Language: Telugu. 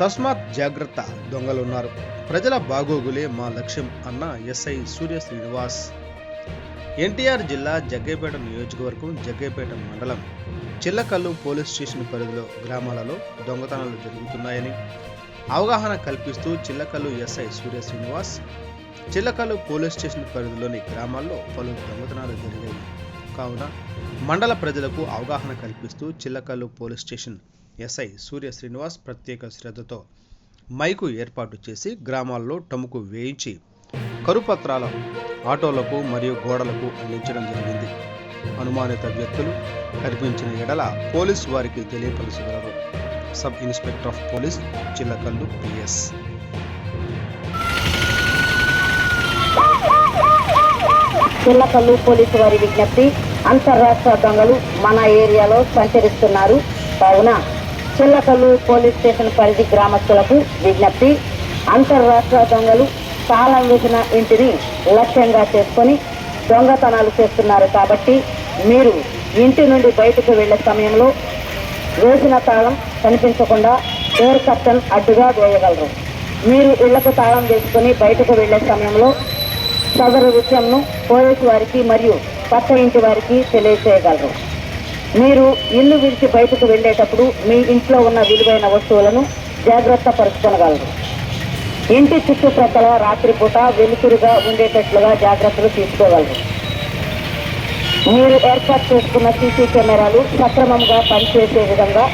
తస్మాత్ జాగ్రత్త దొంగలున్నారు. ప్రజల బాగోగులే మా లక్ష్యం అన్న ఎస్ఐ సూర్య శ్రీనివాస్. ఎన్టీఆర్ జిల్లా జగ్గైపేట నియోజకవర్గం జగ్గైపేట మండలం చిల్లకల్లు పోలీస్ స్టేషన్ పరిధిలో గ్రామాలలో దొంగతనాలు జరుగుతున్నాయని అవగాహన కల్పిస్తూ Chillakallu SI Surya Srinivas Chillakallu police station పరిధిలోని గ్రామాల్లో పలు దొంగతనాలు జరిగాయి. కావున మండల ప్రజలకు అవగాహన కల్పిస్తూ Chillakallu police station SI Surya Srinivas ప్రత్యేక శ్రద్ధతో మైకు ఏర్పాటు చేసి గ్రామాల్లో టముకు వేయించి కరుపత్రాల ఆటోలకు మరియు గోడలకు అందించడం జరిగింది. అనుమానిత వ్యక్తులు కనిపించిన ఎడల పోలీస్ వారికి తెలియపరచగలరు sub inspector of police Chillakallu PS Chillakallu police వారి విజ్ఞప్తి అంతర్రాష్ట్ర దొంగలు మన ఏరియాలో సంచరిస్తున్నారు. కావున చిల్లకల్లు పోలీస్ స్టేషన్ పరిధి గ్రామస్తులకు విజ్ఞప్తి అంతర్రాష్ట్ర దొంగలు తాళం వేసిన ఇంటిని లక్ష్యంగా చేసుకొని దొంగతనాలు చేస్తున్నారు కాబట్టి మీరు ఇంటి నుండి బయటకు వెళ్ళే సమయంలో వేసిన తాళం కనిపించకుండా డోర్ కర్టన్ అడ్డుగా వేయగలరు. మీరు ఇళ్ళకు తాళం వేసుకొని బయటకు వెళ్ళే సమయంలో సదరు విషయంను పోలీసు వారికి మరియు పక్క ఇంటి వారికి తెలియజేయగలరు మీరు ఇల్లు విడిచి బయటకు వెళ్ళేటప్పుడు మీ ఇంట్లో ఉన్న విలువైన వస్తువులను జాగ్రత్త పరుచుకొనగలరు. ఇంటి చుట్టుప్రక్కల రాత్రిపూట వెలుతురుగా ఉండేటట్లుగా జాగ్రత్తలు తీసుకోగలరు. మీరు ఏర్పాటు చేసుకున్న సీసీ కెమెరాలు సక్రమంగా పనిచేసే విధంగా